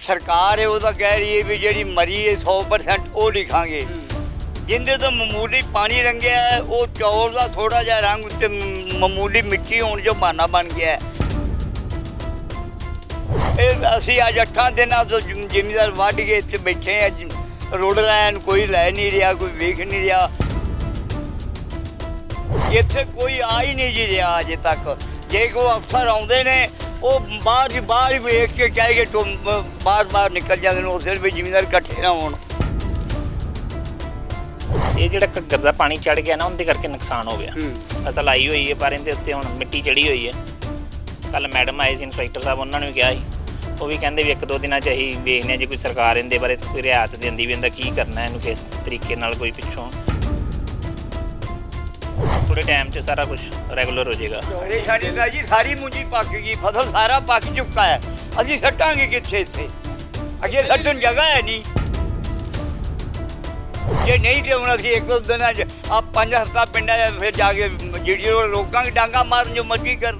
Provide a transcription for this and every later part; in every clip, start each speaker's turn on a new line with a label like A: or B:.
A: ਸਰਕਾਰ ਹੈ ਉਹ ਤਾਂ ਕਹਿ ਰਹੀ ਹੈ ਵੀ ਜਿਹੜੀ ਮਰੀ ਹੈ 100% ਉਹ ਲਿਖਾਂਗੇ। ਜਿੰਦੇ ਤੋਂ ਮਾਮੂਲੀ ਪਾਣੀ ਰੰਗਿਆ ਹੈ, ਉਹ ਚੌਲ ਦਾ ਥੋੜਾ ਜਿਹਾ ਰੰਗ ਉੱਤੇ ਮ- ਮਾਮੂਲੀ ਮਿੱਟੀ ਹੋਣ ਜੋ ਬਹਾਨਾ ਬਣ ਗਿਆ ਹੈ। ਇਹ ਅਸੀਂ ਅੱਜ ਅੱਠਾਂ ਦਿਨਾਂ ਤੋਂ ਜ਼ਿਮ- ਜ਼ਿਮੀਂਦਾਰ ਵੱਢ ਕੇ ਇੱਥੇ ਬੈਠੇ ਆ ਰੋਡ ਲੈਣ ਕੋਈ ਲੈ ਨਹੀਂ ਰਿਹਾ ਕੋਈ ਵੇਖ ਨਹੀਂ ਰਿਹਾ। ਇੱਥੇ ਕੋਈ ਆ ਹੀ ਨਹੀਂ ਜੀ ਰਿਹਾ ਅਜੇ ਤੱਕ। ਜੇ ਕੋਈ ਅਫਸਰ ਆਉਂਦੇ ਨੇ ਉਹ ਬਾਹਰ ਹੀ ਬਾਹਰ ਹੀ ਵੇਖ ਕੇ ਕਹਿ ਕੇ ਬਾਹਰ ਬਾਹਰ ਨਿਕਲ ਜਾਂਦੇ ਨੇ ਉਸੇ ਵੀ ਜ਼ਿਮੀਂਦਾਰ ਇਕੱਠੇ ਨਾ ਹੋਣ।
B: ਇਹ ਜਿਹੜਾ ਘੱਗਰ ਦਾ ਪਾਣੀ ਚੜ ਗਿਆ ਨਾ ਉਹਦੇ ਕਰਕੇ ਨੁਕਸਾਨ ਹੋ ਗਿਆ। ਫਸਲ ਆਈ ਹੋਈ ਹੈ ਪਰ ਇਹਦੇ ਉੱਤੇ ਹੁਣ ਮਿੱਟੀ ਚੜੀ ਹੋਈ ਹੈ। ਕੱਲ ਮੈਡਮ ਆਏ ਸੀ ਇੰਸਪੈਕਟਰ ਸਾਹਿਬ ਉਹਨਾਂ ਨੂੰ ਵੀ ਕਿਹਾ ਸੀ। ਉਹ ਵੀ ਕਹਿੰਦੇ ਵੀ ਇੱਕ ਦੋ ਦਿਨਾਂ ਚ ਅਸੀਂ ਵੇਖਦੇ ਹਾਂ ਜੇ ਕੋਈ ਸਰਕਾਰ ਇਹਦੇ ਬਾਰੇ ਕੋਈ ਰਿਆਇਤ ਦਿੰਦੀ ਵੀ ਇਹਦਾ ਕੀ ਕਰਨਾ ਇਹਨੂੰ ਕਿਸ ਤਰੀਕੇ ਨਾਲ ਕੋਈ ਪਿੱਛੋਂ ਥੋੜੇ ਟਾਈਮ 'ਚ ਸਾਰਾ ਕੁਝ ਰੈਗੂਲਰ ਹੋ ਜਾਏਗਾ
A: ਪਰੇਸ਼ਾਨੀ ਤਾਂ ਜੀ ਸਾਰੀ ਮੁੰਜੀ ਪੱਕ ਗਈ ਫਸਲ ਸਾਰਾ ਪੱਕ ਚੁੱਕਾ ਹੈ ਅਸੀਂ ਸੱਟਾਂਗੇ ਕਿੱਥੇ ਇੱਥੇ ਅੱਗੇ ਸੱਟਣ ਜਗ੍ਹਾ ਹੈ ਨਹੀਂ ਜੇ ਨਹੀਂ ਤੇ ਹੁਣ ਅਸੀਂ ਇੱਕ ਦੋ ਦਿਨਾਂ ਚ ਆ ਪੰਜ ਹਫ਼ਤਾ ਪਿੰਡਾਂ 'ਚ ਫਿਰ ਜਾ ਕੇ ਜਿਹੜੀ ਉਹ ਰੋਕਾਂਗੇ ਡਾਂਗਾ ਮਾਰਨ ਜੋ ਮਰਜ਼ੀ ਕਰਨ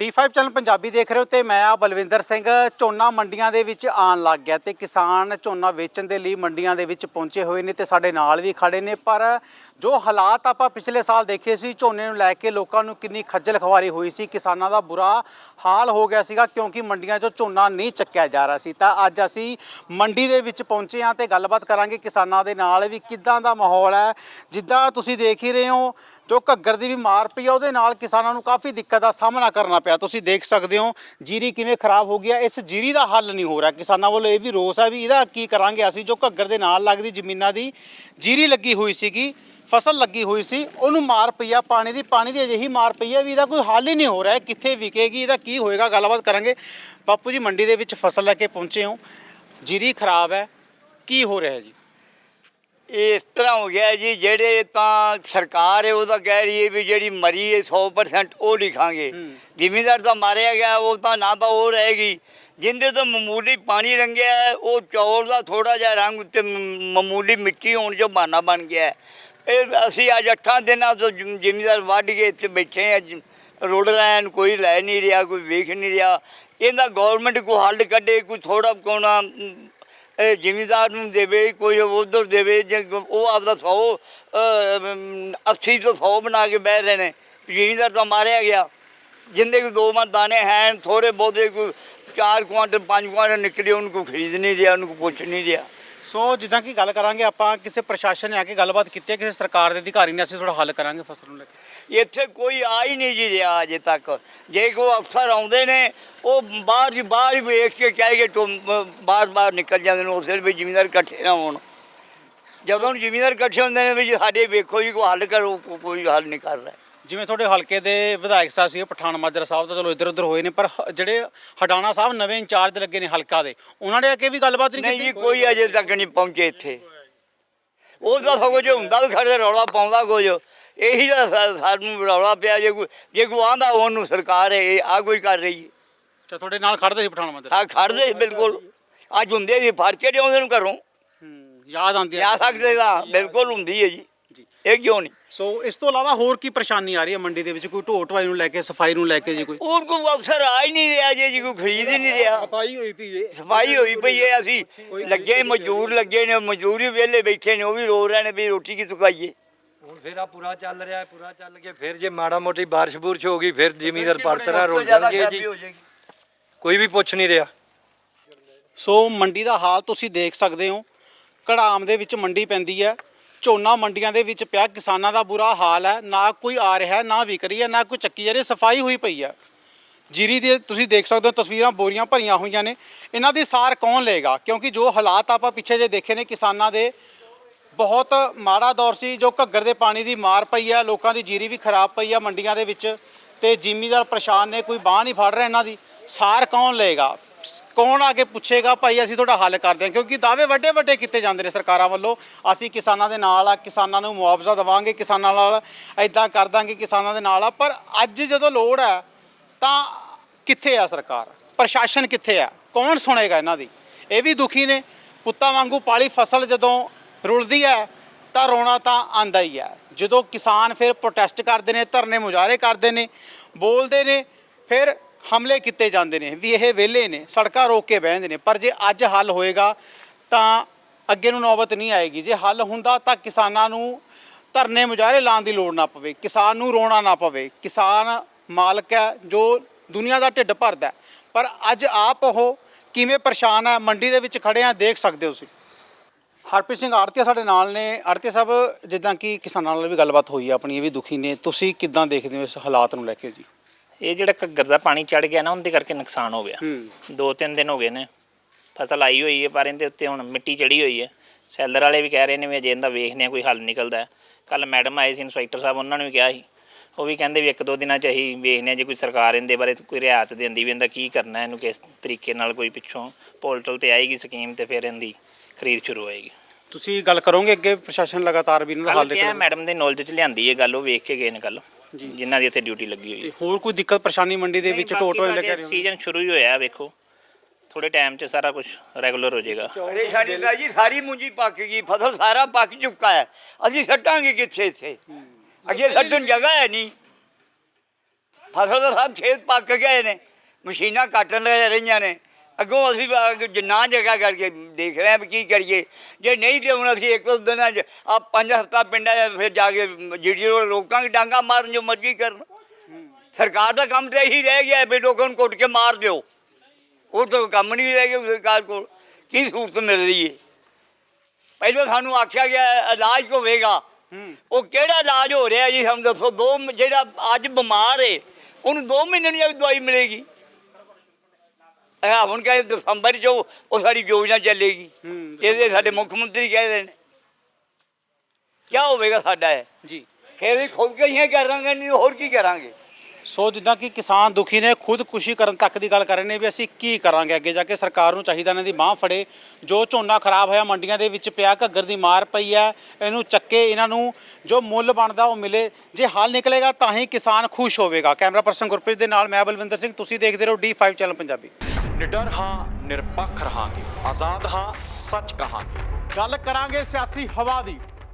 C: D5 ਚੈਨਲ ਪੰਜਾਬੀ ਦੇਖ ਰਹੇ ਹੋ ਤੇ ਮੈਂ ਆ ਬਲਵਿੰਦਰ ਸਿੰਘ, ਝੋਨਾ ਮੰਡੀਆਂ ਦੇ ਵਿੱਚ ਆਣ ਲੱਗ ਗਿਆ ਤੇ ਕਿਸਾਨ ਝੋਨਾ ਵੇਚਣ ਦੇ ਲਈ ਮੰਡੀਆਂ ਦੇ ਵਿੱਚ ਪਹੁੰਚੇ ਹੋਏ ਨੇ ਤੇ ਸਾਡੇ ਨਾਲ ਵੀ ਖੜੇ ਨੇ, ਪਰ ਜੋ ਹਾਲਾਤ ਆਪਾਂ ਪਿਛਲੇ ਸਾਲ ਦੇਖੇ ਸੀ, ਝੋਨੇ ਨੂੰ ਲੈ ਕੇ ਲੋਕਾਂ ਨੂੰ ਕਿੰਨੀ ਖੱਜਲ ਖਵਾਰੀ ਹੋਈ ਸੀ, ਕਿਸਾਨਾਂ ਦਾ ਬੁਰਾ ਹਾਲ ਹੋ ਗਿਆ ਸੀਗਾ ਕਿਉਂਕਿ ਮੰਡੀਆਂ 'ਚੋਂ ਝੋਨਾ ਨਹੀਂ ਚੱਕਿਆ ਜਾ ਰਿਹਾ ਸੀ। ਤਾਂ ਅੱਜ ਅਸੀਂ ਮੰਡੀ ਦੇ ਵਿੱਚ ਪਹੁੰਚੇ ਹਾਂ ਤੇ ਗੱਲਬਾਤ ਕਰਾਂਗੇ ਕਿਸਾਨਾਂ ਦੇ ਨਾਲ ਵੀ ਕਿੱਦਾਂ ਦਾ ਮਾਹੌਲ ਹੈ, ਜਿੱਦਾਂ ਤੁਸੀਂ ਦੇਖ ਹੀ ਰਹੇ ਹੋ ਜੋ ਘੱਗਰ ਦੀ ਵੀ ਮਾਰ ਪਈ ਆ, ਉਹਦੇ ਨਾਲ ਕਿਸਾਨਾਂ ਨੂੰ ਕਾਫੀ ਦਿੱਕਤ ਦਾ ਸਾਹਮਣਾ ਕਰਨਾ ਪਿਆ। ਤੁਸੀਂ ਦੇਖ ਸਕਦੇ ਹੋ, ਜੀਰੀ ਕਿਵੇਂ ਖਰਾਬ ਹੋ ਗਿਆ ਇਸ ਜੀਰੀ ਦਾ ਹੱਲ ਨਹੀਂ ਹੋ ਰਿਹਾ। ਕਿਸਾਨਾਂ ਵੱਲੋਂ ਇਹ ਵੀ ਰੋਸ ਹੈ ਵੀ ਇਹਦਾ ਕੀ ਕਰਾਂਗੇ ਅਸੀਂ, ਜੋ ਘੱਗਰ ਦੇ ਨਾਲ ਲੱਗਦੀ ਜ਼ਮੀਨਾਂ ਦੀ ਜੀਰੀ ਲੱਗੀ ਹੋਈ ਸੀਗੀ, ਫਸਲ ਲੱਗੀ ਹੋਈ ਸੀ, ਉਹਨੂੰ ਮਾਰ ਪਈ ਆ, ਪਾਣੀ ਦੀ ਪਾਣੀ ਦੀ ਅਜਿਹੀ ਮਾਰ ਪਈ ਆ ਵੀ ਇਹਦਾ ਕੋਈ ਹੱਲ ਹੀ ਨਹੀਂ ਹੋ ਰਿਹਾ। ਕਿੱਥੇ ਵਿਕੇਗੀ, ਇਹਦਾ ਕੀ ਹੋਏਗਾ, ਗੱਲਬਾਤ ਕਰਾਂਗੇ। ਬਾਪੂ ਜੀ, ਮੰਡੀ ਦੇ ਵਿੱਚ ਫਸਲ ਲੈ ਕੇ ਪਹੁੰਚੇ ਹੋ। ਜੀਰੀ ਖਰਾਬ ਹੈ, ਕੀ ਹੋ ਰਿਹਾ ਜੀ?
A: ਇਸ ਤਰ੍ਹਾਂ ਹੋ ਗਿਆ ਜੀ ਜਿਹੜੇ ਤਾਂ ਸਰਕਾਰ ਹੈ ਉਹ ਤਾਂ ਕਹਿ ਰਹੀ ਹੈ ਵੀ ਜਿਹੜੀ ਮਰੀ ਹੈ 100% ਉਹ ਲਿਖਾਂਗੇ। ਜ਼ਿਮੀਂਦਾਰ ਤਾਂ ਮਾਰਿਆ ਗਿਆ ਉਹ ਤਾਂ ਨਾ ਤਾਂ ਉਹ ਰਹੇਗੀ ਜਿੰਦੇ ਤੋਂ ਮਾਮੂਲੀ ਪਾਣੀ ਰੰਗਿਆ ਉਹ ਚੌਲ ਦਾ ਥੋੜਾ ਜਿਹਾ ਰੰਗ ਉੱਤੇ ਮਾਮੂਲੀ ਮਿੱਟੀ ਹੋਣ ਜੋ ਬਹਾਨਾ ਬਣ ਗਿਆ। ਇਹ ਅਸੀਂ ਅੱਜ ਅੱਠਾਂ ਦਿਨਾਂ ਤੋਂ ਜ਼ਿਮ- ਜ਼ਿਮੀਂਦਾਰ ਵੱਢ ਕੇ ਇੱਥੇ ਬੈਠੇ ਆ ਰੋਡ ਲੈਣ ਕੋਈ ਲੈ ਨਹੀਂ ਰਿਹਾ ਕੋਈ ਵੇਖ ਨਹੀਂ ਰਿਹਾ। ਇਹਦਾ ਗਵਰਨਮੈਂਟ ਕੋ ਹੱਲ ਕੱਢੇ ਕੋਈ ਥੋੜਾ ਕੋਣਾ ਇਹ ਜ਼ਿਮੀਦਾਰ ਨੂੰ ਦੇਵੇ, ਕੋਈ ਉਧਰ ਦੇਵੇ, ਜੇ ਉਹ ਆਪਦਾ 100 80 ਤੋਂ 100 ਬਣਾ ਕੇ ਬਹਿ ਰਹੇ ਨੇ। ਜ਼ਿਮੀਂਦਾਰ ਤਾਂ ਮਾਰਿਆ ਗਿਆ। ਜਿੰਦੇ ਕੋ ਦੋ ਮਨ ਦਾਣੇ ਹਨ ਥੋੜੇ ਬਹੁਤੇ ਕੋਈ 4 ਕੁਆਂਟਲ, ਪੰਜ ਕੁਆਂਟਲ ਨਿਕਲੇ, ਉਹਨੂੰ ਕੋਈ ਖਰੀਦ ਨਹੀਂ ਰਿਹਾ, ਉਹਨੂੰ ਕੋਈ ਪੁੱਛ ਨਹੀਂ ਰਿਹਾ।
C: ਸੋ ਜਿੱਦਾਂ ਕਿ ਗੱਲ ਕਰਾਂਗੇ, ਆਪਾਂ ਕਿਸੇ ਪ੍ਰਸ਼ਾਸਨ ਨੇ ਆ ਕੇ ਗੱਲਬਾਤ ਕੀਤੀ ਹੈ, ਕਿਸੇ ਸਰਕਾਰ ਦੇ ਅਧਿਕਾਰੀ ਨੇ, ਅਸੀਂ ਥੋੜਾ ਹੱਲ ਕਰਾਂਗੇ ਫਸਲ ਨੂੰ ਲੈ ਕੇ।
A: ਇੱਥੇ ਕੋਈ ਆ ਹੀ ਨਹੀਂ ਜੀ ਰਿਹਾ ਅਜੇ ਤੱਕ। ਜੇ ਕੋ ਅਫਸਰ ਆਉਂਦੇ ਨੇ, ਉਹ ਬਾਹਰ ਦੀ ਬਾਹਰ ਹੀ ਵੇਖ ਕੇ ਕਹਿ ਕੇ ਬਾਹਰ ਬਾਹਰ ਨਿਕਲ ਜਾਂਦੇ ਨੇ, ਉਸੇ ਵੀ ਜ਼ਿਮੀਂਦਾਰ ਇਕੱਠੇ ਨਾ ਹੋਣ। ਜਦੋਂ ਜ਼ਿਮੀਂਦਾਰ ਇਕੱਠੇ ਹੁੰਦੇ ਨੇ ਵੀ ਸਾਡੇ ਵੇਖੋ ਜੀ, ਕੋਈ ਹੱਲ ਕਰੋ ਕੋਈ ਹੱਲ ਨਹੀਂ ਕਰ ਰਿਹਾ।
C: ਜਿਵੇਂ ਤੁਹਾਡੇ ਹਲਕੇ ਦੇ ਵਿਧਾਇਕ ਸਾਹਿਬ ਸੀ ਪਠਾਨ ਮਾਜਰਾ ਸਾਹਿਬ ਤਾਂ ਚਲੋ ਇੱਧਰ ਉੱਧਰ ਹੋਏ ਨੇ ਪਰ ਹ- ਜਿਹੜੇ ਹਡਾਣਾ ਸਾਹਿਬ ਨਵੇਂ ਇੰਚਾਰਜ ਲੱਗੇ ਨੇ ਹਲਕਾ ਦੇ ਉਹਨਾਂ ਨੇ ਕੇ ਵੀ ਗੱਲਬਾਤ ਨਹੀਂ
A: ਨਹੀਂ ਜੀ
C: ਕੀਤੀ?
A: ਕੋਈ ਅਜੇ ਤੱਕ ਨਹੀਂ ਪਹੁੰਚੇ ਇੱਥੇ। ਉਹ ਤਾਂ ਸਗੋਂ ਜੇ ਹੁੰਦਾ ਵੀ ਖੜੇ ਰੌਲਾ ਪਾਉਂਦਾ ਕੁਝ ਇਹੀ ਤਾਂ ਸਾ- ਸਾਨੂੰ ਰੌਲਾ ਪਿਆ ਜੇ ਕੋਈ ਜੇ ਕੋਈ ਆਂਦਾ ਉਹਨੂੰ ਸਰਕਾਰ ਇਹ ਆ ਕੋਈ ਕਰ ਰਹੀ ਹੈ।
C: ਅੱਛਾ ਤੁਹਾਡੇ ਨਾਲ ਖੜਦੇ ਸੀ ਪਠਾਨ ਮਾਜਰਾ?
A: ਆ ਖੜਦੇ ਸੀ ਬਿਲਕੁਲ। ਅੱਜ ਹੁੰਦੇ ਸੀ ਫੜ ਕੇ ਲਿਆਉਂਦੇ ਨੂੰ ਘਰੋਂ।
C: ਹੂੰ ਯਾਦ ਆਉਂਦੀ
A: ਆ ਸਕਦੇ ਤਾਂ ਬਿਲਕੁਲ ਹੁੰਦੀ ਹੈ ਜੀ
C: ਜੀ।
A: ਇਹ ਕਿਉਂ ਨਹੀਂ?
C: ਸੋ ਇਸ ਤੋਂ ਇਲਾਵਾ ਹੋਰ ਕੀ ਪਰੇਸ਼ਾਨੀ ਆ ਰਹੀ ਹੈ ਮੰਡੀ ਦੇ ਵਿੱਚ? ਕੋਈ ਢੋਟ ਵਾਈ ਨੂੰ ਲੈ ਕੇ ਸਫ਼ਾਈ ਨੂੰ ਲੈ ਕੇ ਜੀ ਕੋਈ?
A: ਉਹ ਕੋਈ ਅਫਸਰ ਆ ਹੀ ਨਹੀਂ ਰਿਹਾ ਜੇ ਜੀ ਕੋਈ ਖਰੀਦ ਹੀ ਨਹੀਂ ਰਿਹਾ।
D: ਸਫ਼ਾਈ ਹੋਈ ਪਈ ਏ।
A: ਸਫ਼ਾਈ ਹੋਈ ਪਈ ਹੈ ਅਸੀਂ ਲੱਗੇ ਮਜ਼ਦੂਰ ਲੱਗੇ ਨੇ ਮਜ਼ਦੂਰੀ ਵਿਹਲੇ ਬੈਠੇ ਨੇ ਉਹ ਵੀ ਰੋ ਰਹੇ ਨੇ ਵੀ ਰੋਟੀ ਕੀ ਸੁਕਾਈਏ।
D: ਹੁਣ ਫੇਰ ਆ ਪੂਰਾ ਚੱਲ ਰਿਹਾ ਹੈ ਪੂਰਾ ਚੱਲ ਕੇ ਫਿਰ ਜੇ ਮਾੜਾ ਮੋਟੀ ਬਾਰਿਸ਼ ਬੁਰਸ਼ ਹੋ ਗਈ ਫਿਰ ਜ਼ਮੀਨਦਾਰ ਪਰਤਰਾ ਰੁਲ ਜਾਣਗੇ ਜੀ। ਕੋਈ ਵੀ ਪੁੱਛ ਨਹੀਂ ਰਿਹਾ।
C: ਸੋ ਮੰਡੀ ਦਾ ਹਾਲ ਤੁਸੀਂ ਦੇਖ ਸਕਦੇ ਹੋ। ਕੜਾਮ ਦੇ ਵਿੱਚ ਮੰਡੀ ਪੈਂਦੀ ਹੈ। ਝੋਨਾ ਮੰਡੀਆਂ ਦੇ ਵਿੱਚ ਪਿਆ, ਕਿਸਾਨਾਂ ਦਾ ਬੁਰਾ ਹਾਲ ਹੈ, ਨਾ ਕੋਈ ਆ ਰਿਹਾ, ਨਾ ਵਿਕ ਰਹੀ ਹੈ, ਨਾ ਕੋਈ ਚੱਕੀ ਜਾ ਰਹੀ, ਸਫ਼ਾਈ ਹੋਈ ਪਈ ਹੈ। ਜੀਰੀ ਦੇ ਤੁਸੀਂ ਦੇਖ ਸਕਦੇ ਹੋ, ਤਸਵੀਰਾਂ ਬੋਰੀਆਂ ਭਰੀਆਂ ਹੋਈਆਂ ਨੇ। ਇਹਨਾਂ ਦੀ ਸਾਰ ਕੌਣ ਲਏਗਾ? ਕਿਉਂਕਿ ਜੋ ਹਾਲਾਤ ਆਪਾਂ ਪਿੱਛੇ ਜੇ ਦੇਖੇ ਨੇ, ਕਿਸਾਨਾਂ ਦੇ ਬਹੁਤ ਮਾੜਾ ਦੌਰ ਸੀ, ਜੋ ਘੱਗਰ ਦੇ ਪਾਣੀ ਦੀ ਮਾਰ ਪਈ ਆ ਲੋਕਾਂ ਦੀ ਜੀਰੀ ਵੀ ਖਰਾਬ ਪਈ ਆ ਮੰਡੀਆਂ ਦੇ ਵਿੱਚ ਤੇ ਜ਼ਿਮੀਦਾਰ ਪਰੇਸ਼ਾਨ ਨੇ, ਕੋਈ ਬਾਹ ਨਹੀਂ ਫੜ ਰਿਹਾ ਇਹਨਾਂ ਦੀ। ਸਾਰ ਕੌਣ ਲਏਗਾ? ਕੌਣ ਆ ਕੇ ਪੁੱਛੇਗਾ, ਭਾਈ ਅਸੀਂ ਤੁਹਾਡਾ ਹੱਲ ਕਰਦੇ ਹਾਂ, ਕਿਉਂਕਿ ਦਾਅਵੇ ਵੱਡੇ ਵੱਡੇ ਕੀਤੇ ਜਾਂਦੇ ਨੇ ਸਰਕਾਰਾਂ ਵੱਲੋਂ। ਅਸੀਂ ਕਿਸਾਨਾਂ ਦੇ ਨਾਲ ਆ, ਕਿਸਾਨਾਂ ਨੂੰ ਮੁਆਵਜ਼ਾ ਦੇਵਾਂਗੇ, ਕਿਸਾਨਾਂ ਨਾਲ ਐਦਾਂ ਕਰ ਦਾਂਗੇ, ਕਿਸਾਨਾਂ ਦੇ ਨਾਲ ਆ। ਪਰ ਅੱਜ ਜਦੋਂ ਲੋੜ ਹੈ, ਤਾਂ ਕਿੱਥੇ ਆ ਸਰਕਾਰ? ਪ੍ਰਸ਼ਾਸਨ ਕਿੱਥੇ ਆ? ਕੌਣ ਸੁਣੇਗਾ ਇਹਨਾਂ ਦੀ? ਇਹ ਵੀ ਦੁਖੀ ਨੇ। ਕੁੱਤਾ ਵਾਂਗੂ ਪਾਲੀ ਫਸਲ ਜਦੋਂ ਰੁਲਦੀ ਹੈ, ਤਾਂ ਰੋਣਾ ਤਾਂ ਆਂਦਾ ਹੀ ਹੈ। ਜਦੋਂ ਕਿਸਾਨ ਫਿਰ ਪ੍ਰੋਟੈਸਟ ਕਰਦੇ ਨੇ, ਧਰਨੇ ਮੁਜ਼ਾਹਰੇ ਕਰਦੇ ਨੇ, ਬੋਲਦੇ ਨੇ, ਫਿਰ ਹਮਲੇ ਕੀਤੇ ਜਾਂਦੇ ਨੇ, ਵੀ ਇਹ ਵਿਹਲੇ ਨੇ, ਸੜਕਾਂ ਰੋਕ ਕੇ ਬਹਿੰਦੇ ਨੇ। ਪਰ ਜੇ ਅੱਜ ਹੱਲ ਹੋਏਗਾ, ਤਾਂ ਅੱਗੇ ਨੂੰ ਨੌਬਤ ਨਹੀਂ ਆਏਗੀ। ਜੇ ਹੱਲ ਹੁੰਦਾ, ਤਾਂ ਕਿਸਾਨਾਂ ਨੂੰ ਧਰਨੇ ਮੁਜ਼ਾਹਰੇ ਲਾਉਣ ਦੀ ਲੋੜ ਨਾ ਪਵੇ। ਕਿਸਾਨ ਨੂੰ ਰੋਣਾ ਨਾ ਪਵੇ। ਕਿਸਾਨ ਮਾਲਕ ਹੈ, ਜੋ ਦੁਨੀਆ ਦਾ ਢਿੱਡ ਭਰਦਾ ਪਰ ਅੱਜ ਆਪ ਉਹ ਕਿਵੇਂ ਪਰੇਸ਼ਾਨ ਹੈ, ਮੰਡੀ ਦੇ ਵਿੱਚ ਖੜੇ ਆ, ਦੇਖ ਸਕਦੇ ਹੋ ਤੁਸੀਂ। ਹਰਪ੍ਰੀਤ ਸਿੰਘ ਆੜਤੀਆ ਸਾਡੇ ਨਾਲ ਨੇ। ਆੜਤੀਆ ਸਾਹਿਬ, ਜਿੱਦਾਂ ਕਿ ਕਿਸਾਨਾਂ ਨਾਲ ਵੀ ਗੱਲਬਾਤ ਹੋਈ ਹੈ ਆਪਣੀ, ਇਹ ਵੀ ਦੁਖੀ ਨੇ। ਤੁਸੀਂ ਕਿੱਦਾਂ ਦੇਖਦੇ ਹੋ ਇਸ ਹਾਲਾਤ ਨੂੰ ਲੈ ਕੇ ਜੀ?
B: ਇਹ ਜਿਹੜਾ ਘੱਗਰ ਦਾ ਪਾਣੀ ਚੜ ਗਿਆ ਨਾ ਉਹਦੇ ਕਰਕੇ ਨੁਕਸਾਨ ਹੋ ਗਿਆ। ਦੋ ਤਿੰਨ ਦਿਨ ਹੋ ਗਏ ਨੇ। ਫਸਲ ਆਈ ਹੋਈ ਹੈ ਪਰ ਇਹਦੇ ਉੱਤੇ ਹੁਣ ਮਿੱਟੀ ਚੜੀ ਹੋਈ ਹੈ। ਸੈਲਰ ਵਾਲੇ ਵੀ ਕਹਿ ਰਹੇ ਨੇ ਵੀ ਅਜੇ ਇਹਦਾ ਵੇਖਦੇ ਹਾਂ ਕੋਈ ਹੱਲ ਨਿਕਲਦਾ ਕੱਲ ਮੈਡਮ ਆਏ ਸੀ ਇੰਸਪੈਕਟਰ ਸਾਹਿਬ ਉਹਨਾਂ ਨੂੰ ਵੀ ਕਿਹਾ ਸੀ। ਉਹ ਵੀ ਕਹਿੰਦੇ ਵੀ ਇੱਕ ਦੋ ਦਿਨਾਂ ਚ ਅਸੀਂ ਵੇਖਦੇ ਹਾਂ ਜੇ ਕੋਈ ਸਰਕਾਰ ਇਹਦੇ ਬਾਰੇ ਕੋਈ ਰਿਆਇਤ ਦਿੰਦੀ ਵੀ ਇਹਦਾ ਕੀ ਕਰਨਾ ਇਹਨੂੰ ਕਿਸ ਤਰੀਕੇ ਨਾਲ ਕੋਈ ਪਿੱਛੋਂ ਪੋਰਟਲ ਤੇ ਆਏਗੀ ਸਕੀਮ ਤੇ ਫਿਰ ਇਹਦੀ ਖਰੀਦ ਸ਼ੁਰੂ ਹੋਏਗੀ।
C: ਤੁਸੀਂ ਗੱਲ ਕਰੋਗੇ ਅੱਗੇ ਪ੍ਰਸ਼ਾਸਨ ਲਗਾਤਾਰ ਵੀ ਇਹਨਾਂ ਦਾ ਹੱਲ
B: ਕੱਲ ਕਿਹਾ
C: ਨਿਕਲੇ
B: ਮੈਡਮ ਦੇ ਨੌਲੇਜ ਚ ਲਿਆਂਦੀ ਇਹ ਗੱਲ ਉਹ ਵੇਖ ਕੇ ਗਏ ਨੇ ਕੱਲ ਜਿਨ੍ਹਾਂ ਦੀ ਇੱਥੇ ਡਿਊਟੀ ਲੱਗੀ ਹੋਈ ਹੈ।
C: ਤੇ ਹੋਰ ਕੋਈ ਦਿੱਕਤ ਪਰੇਸ਼ਾਨੀ ਮੰਡੀ ਦੇ ਵਿੱਚ ਟੋਟੋ ਲੱਗਿਆ ਰਿਹਾ
B: ਸੀਜ਼ਨ ਸ਼ੁਰੂ ਹੀ ਹੋਇਆ ਵੇਖੋ। ਥੋੜੇ ਟਾਈਮ 'ਚ ਸਾਰਾ ਕੁਝ ਰੈਗੂਲਰ ਹੋ ਜਾਏਗਾ।
A: ਪਰੇਸ਼ਾਨੀ ਤਾਂ ਜੀ ਸਾਰੀ ਮੁੰਜੀ ਪੱਕ ਗਈ ਫਸਲ ਸਾਰਾ ਪੱਕ ਚੁੱਕਾ ਹੈ। ਅਸੀਂ ਸੱਟਾਂਗੇ ਕਿੱਥੇ ਇੱਥੇ? ਅੱਗੇ ਸੱਟਣ ਜਗ੍ਹਾ ਹੈ ਨਹੀਂ। ਫਸਲ ਤਾਂ ਸਭ ਖੇਤ ਪੱਕ ਗਏ ਨੇ ਮਸ਼ੀਨਾਂ ਕੱਟਣ ਲੈ ਰਹੀਆਂ ਨੇ। ਅੱਗੋਂ ਅਸੀਂ ਵਾ- ਜਿੰਨਾ ਜਗ੍ਹਾ ਕਰਕੇ ਦੇਖ ਰਹੇ ਹਾਂ ਵੀ ਕੀ ਕਰੀਏ। ਜੇ ਨਹੀਂ ਤੇ ਹੁਣ ਅਸੀਂ ਇੱਕ ਦੋ ਦਿਨਾਂ 'ਚ ਆ ਪੰਜ ਹਫ਼ਤਾ ਪਿੰਡਾਂ 'ਚ ਫਿਰ ਜਾ ਕੇ ਜਿਹੜੀ ਲੋਕਾਂ ਦੀ ਡਾਂਗਾ ਮਾਰਨ ਜੋ ਮਰਜ਼ੀ ਕਰਨ। ਸਰਕਾਰ ਦਾ ਕੰਮ ਤਾਂ ਇਹੀ ਰਹਿ ਗਿਆ ਵੀ ਲੋਕਾਂ ਨੂੰ ਕੁੱਟ ਕੇ ਮਾਰ ਦਿਓ। ਉਹ ਤਾਂ ਕੰਮ ਨਹੀਂ ਰਹਿ ਗਿਆ ਸਰਕਾਰ ਕੋਲ। ਕੀ ਸਹੂਲਤ ਮਿਲ ਰਹੀ ਹੈ ਪਹਿਲਾਂ ਸਾਨੂੰ ਆਖਿਆ ਗਿਆ, ਇਲਾਜ ਹੋਵੇਗਾ। ਉਹ ਕਿਹੜਾ ਇਲਾਜ ਹੋ ਰਿਹਾ ਜੀ? ਸਾਨੂੰ ਦੱਸੋ, ਦੋ ਮ- ਜਿਹੜਾ ਅੱਜ ਬਿਮਾਰ ਏ, ਉਹਨੂੰ 2 ਮਹੀਨੇ ਦੀ ਦਵਾਈ ਮਿਲੇਗੀ। ਹੁਣ ਕਹੇ ਦਸੰਬਰ 'ਚ ਉਹ ਸਾਡੀ ਯੋਜਨਾ ਚੱਲੇਗੀ। ਇਹਦੇ ਸਾਡੇ ਮੁੱਖ ਮੰਤਰੀ ਕਹਿ ਰਹੇ ਨੇ। ਕੀ ਹੋਵੇਗਾ ਸਾਡਾ ਇਹ?
C: ਜੀ।
A: ਫਿਰ ਵੀ ਖੁਦ ਕੇ ਹੀ ਕਰਾਂਗੇ ਨਹੀਂ ਹੋਰ ਕੀ ਕਰਾਂਗੇ?
C: ਸੋ ਜਿੱਦਾਂ ਕਿ ਕਿਸਾਨ ਦੁਖੀ ਨੇ ਖੁਦਕੁਸ਼ੀ ਕਰਨ ਤੱਕ ਦੀ ਗੱਲ ਕਰ ਰਹੇ ਨੇ ਵੀ ਅਸੀਂ ਕੀ ਕਰਾਂਗੇ ਅੱਗੇ ਜਾ ਕੇ? ਸਰਕਾਰ ਨੂੰ ਚਾਹੀਦਾ ਇਹਨਾਂ ਦੀ ਬਾਹ ਫੜੇ। ਜੋ ਝੋਨਾ ਖਰਾਬ ਹੋਇਆ ਮੰਡੀਆਂ ਦੇ ਵਿੱਚ ਪਿਆ ਘੱਗਰ ਦੀ ਮਾਰ ਪਈ ਹੈ ਇਹਨੂੰ ਚੱਕੇ ਇਹਨਾਂ ਨੂੰ ਜੋ ਮੁੱਲ ਬਣਦਾ ਉਹ ਮਿਲੇ। ਜੇ ਹੱਲ ਨਿਕਲੇਗਾ ਤਾਂ ਹੀ ਕਿਸਾਨ ਖੁਸ਼ ਹੋਵੇਗਾ। ਕੈਮਰਾ ਪਰਸਨ ਗੁਰਪ੍ਰੀਤ ਦੇ ਨਾਲ ਮੈਂ ਬਲਵਿੰਦਰ ਸਿੰਘ। ਤੁਸੀਂ ਦੇਖਦੇ ਰਹੋ D5 ਚੈਨਲ ਪੰਜਾਬੀ।
E: ਨਿਡਰ ਹਾਂ ਨਿਰਪੱਖ ਰਹਾਂਗੇ। ਆਜ਼ਾਦ ਹਾਂ ਸੱਚ ਕਹਾਂਗੇ।
C: ਗੱਲ ਕਰਾਂਗੇ ਸਿਆਸੀ ਹਵਾ ਦੀ।